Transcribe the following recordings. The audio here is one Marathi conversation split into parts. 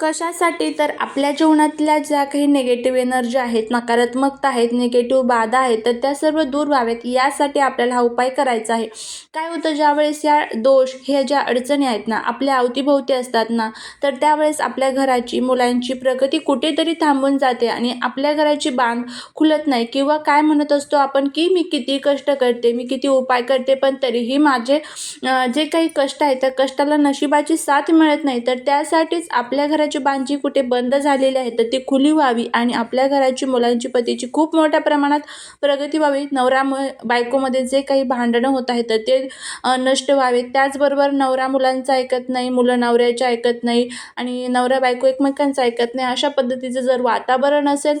कशासाठी? तर आपल्या जीवनातल्या ज्या काही निगेटिव्ह एनर्जी आहेत नकारात्मकता आहेत निगेटिव्ह बाधा आहेत तर त्या सर्व दूर व्हाव्यात यासाठी आपल्याला हा उपाय करायचा आहे. काय होतं? ज्यावेळेस या दोष ह्या ज्या अडचणी आहेत ना आपल्या अवतीभोवती असतात ना तर त्यावेळेस आपल्या घराची मुलांची प्रगती कुठेतरी थांबून जाते आणि आपल्या घराची बांध खुलत नाही. किंवा काय म्हणत असतो आपण की मी किती कष्ट करते मी किती उपाय करते पण तरीही माझे जे काही कष्ट आहेत त्या कष्टाला नशिबाची साथ मिळत नाही. तर त्यासाठीच आपल्या घरा घराची बांजी कुठे बंद झालेली आहे तर ती खुली व्हावी आणि आपल्या घराची मुलांची पतीची खूप मोठ्या प्रमाणात प्रगती व्हावी. नवरा मु बायकोमध्ये जे काही भांडणं होत आहेत तर ते नष्ट व्हावे. त्याचबरोबर नवरा मुलांचं ऐकत नाही मुलं नवऱ्याचे ऐकत नाही आणि नवरा बायको एकमेकांचं ऐकत नाही अशा पद्धतीचं जर वातावरण असेल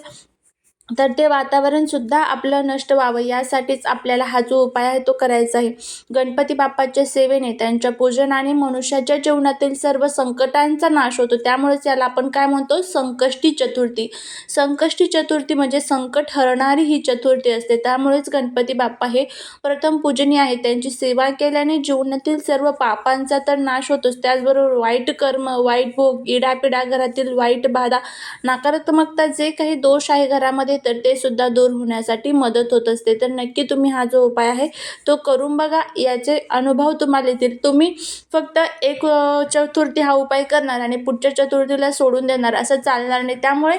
तर ते वातावरणसुद्धा आपलं नष्ट व्हावं यासाठीच आपल्याला हा जो उपाय आहे तो करायचा आहे. गणपती बाप्पाच्या सेवेने त्यांच्या पूजनाने मनुष्याच्या जीवनातील सर्व संकटांचा नाश होतो. त्यामुळेच याला आपण काय म्हणतो? संकष्टी चतुर्थी. संकष्टी चतुर्थी म्हणजे संकट हरणारी ही चतुर्थी असते. त्यामुळेच गणपती बाप्पा हे प्रथम पूजनीय आहे त्यांची सेवा केल्याने जीवनातील सर्व पापांचा तर नाश होतोच. त्याचबरोबर वाईट कर्म वाईट भोग इडापिडा घरातील वाईट बाधा नकारात्मकता जे काही दोष आहे घरामध्ये तर ते सुद्धा दूर होण्यासाठी मदत होत असते. तर नक्की तुम्ही हा जो उपाय आहे तो करून बघा. याचे अनुभव तुम्हाला येतील. तुम्ही फक्त एक चतुर्थी हा उपाय करणार आणि पुढच्या चतुर्थीला सोडून देणार असं चालणार नाही. त्यामुळे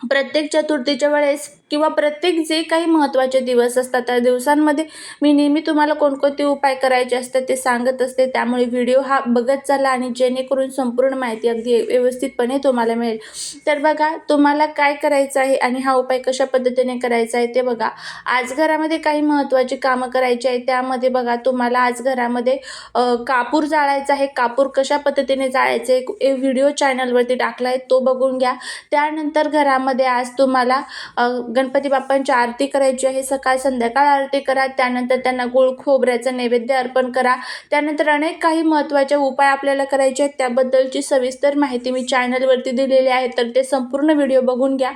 प्रत्येक चतुर्थीच्या वेळेस किंवा प्रत्येक जे काही महत्त्वाचे दिवस असतात त्या दिवसांमध्ये मी नेहमी तुम्हाला कोणकोणते उपाय करायचे असतात ते सांगत असते. त्यामुळे व्हिडिओ हा बघत चाला आणि जेणेकरून संपूर्ण माहिती अगदी व्यवस्थितपणे तुम्हाला मिळेल. तर बघा तुम्हाला काय करायचं आहे आणि हा उपाय कशा पद्धतीने करायचा आहे ते बघा. आज घरामध्ये काही महत्त्वाची कामं करायची आहे त्यामध्ये बघा तुम्हाला आज घरामध्ये कापूर जाळायचा आहे. कापूर कशा पद्धतीने जाळायचं आहे एक व्हिडिओ चॅनलवरती टाकला आहे तो बघून घ्या. त्यानंतर घरामध्ये आज तुम्हाला गणपती बाप्पांची आरती करायची आहे. सकाळ संध्याकाळ आरती करा. त्यानंतर त्यांना गुळ खोबऱ्याचं नैवेद्य अर्पण करा. त्यानंतर अनेक काही महत्त्वाचे उपाय आपल्याला करायचे आहेत. त्याबद्दलची सविस्तर माहिती मी चॅनलवरती दिलेली आहे. तर ते संपूर्ण व्हिडिओ बघून घ्या.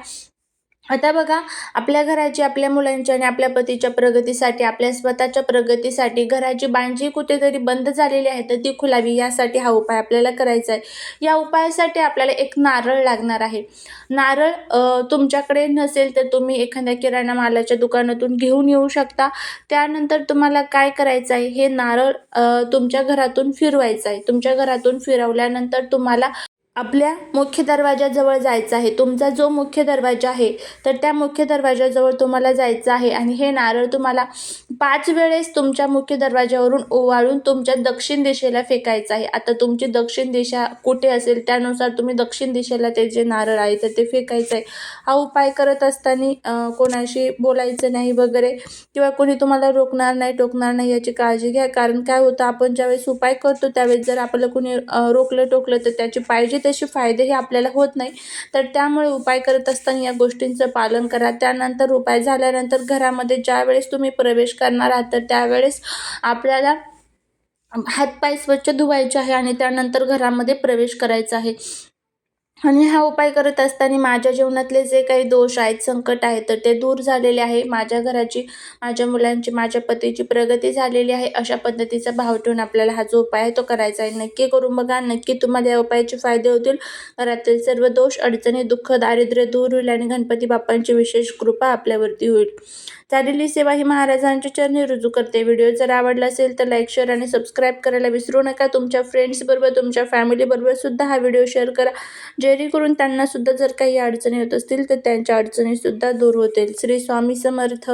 आता बघा आपल्या घराची आपल्या मुलांच्या आणि आपल्या पतीच्या प्रगतीसाठी आपल्या स्वतःच्या प्रगतीसाठी घराची बांजी कुठेतरी बंद झालेली आहे तर ती खुलावी यासाठी हा उपाय आपल्याला करायचा आहे. या उपायासाठी आपल्याला एक नारळ लागणार आहे. नारळ तुमच्याकडे नसेल तर तुम्ही एखाद्या किराणा मालाच्या दुकानातून घेऊन येऊ शकता. त्यानंतर तुम्हाला काय करायचं आहे? हे नारळ तुमच्या घरातून फिरवायचं आहे. तुमच्या घरातून फिरवल्यानंतर तुम्हाला आपल्या मुख्य दरवाजाजवळ जायचं आहे. तुमचा जो मुख्य दरवाजा आहे तर त्या मुख्य दरवाजाजवळ तुम्हाला जायचं आहे. आणि हे नारळ तुम्हाला पाच वेळेस तुमच्या मुख्य दरवाजावरून ओवाळून तुमच्या दक्षिण दिशेला फेकायचं आहे. आता तुमची दक्षिण दिशा कुठे असेल त्यानुसार तुम्ही दक्षिण दिशेला ते जे नारळ आहे तर ते फेकायचं आहे. हा उपाय करत असताना कोणाशी बोलायचं नाही वगैरे किंवा कोणी तुम्हाला रोखणार नाही टोकणार नाही याची काळजी घ्या. कारण काय होतं आपण ज्यावेळेस उपाय करतो त्यावेळेस जर आपल्याला कोणी रोखलं टोकलं तर त्याचे पाहिजे तसे फायदे हे आपल्याला होत नाही. तर त्यामुळे उपाय करत असताना या गोष्टींचं पालन करा. त्यानंतर उपाय झाल्यानंतर घरामध्ये ज्यावेळेस तुम्ही प्रवेश करणार आहात तर त्यावेळेस आपल्याला हातपाय स्वच्छ धुवायचे आहे आणि त्यानंतर घरामध्ये प्रवेश करायचा आहे. आणि हा उपाय करत असताना माझ्या जीवनातले जे काही दोष आहेत संकट आहेत तर ते दूर झालेले आहे. माझ्या घराची माझ्या मुलांची माझ्या पतीची प्रगती झालेली आहे. अशा पद्धतीचा भाव ठेवून आपल्याला हा जो उपाय आहे तो करायचा आहे. नक्की करून बघा. नक्की तुम्हाला या उपायाचे फायदे होतील. घरातील सर्व दोष अडचणी दुःख दारिद्र्य दूर होईल आणि गणपती बाप्पांची विशेष कृपा आपल्यावरती होईल. झालेली सेवा ही महाराजांच्या चरणी रुजू करते. व्हिडिओ जर आवडला असेल तर लाईक शेअर आणि सबस्क्राईब करायला विसरू नका. तुमच्या फ्रेंड्सबरोबर तुमच्या फॅमिलीबरोबर सुद्धा हा व्हिडिओ शेअर करा. जेणेकरून त्यांना सुद्धा जर काही अडचणी होत असतील तर त्यांच्या अडचणी सुद्धा दूर होतील. श्री स्वामी समर्थ.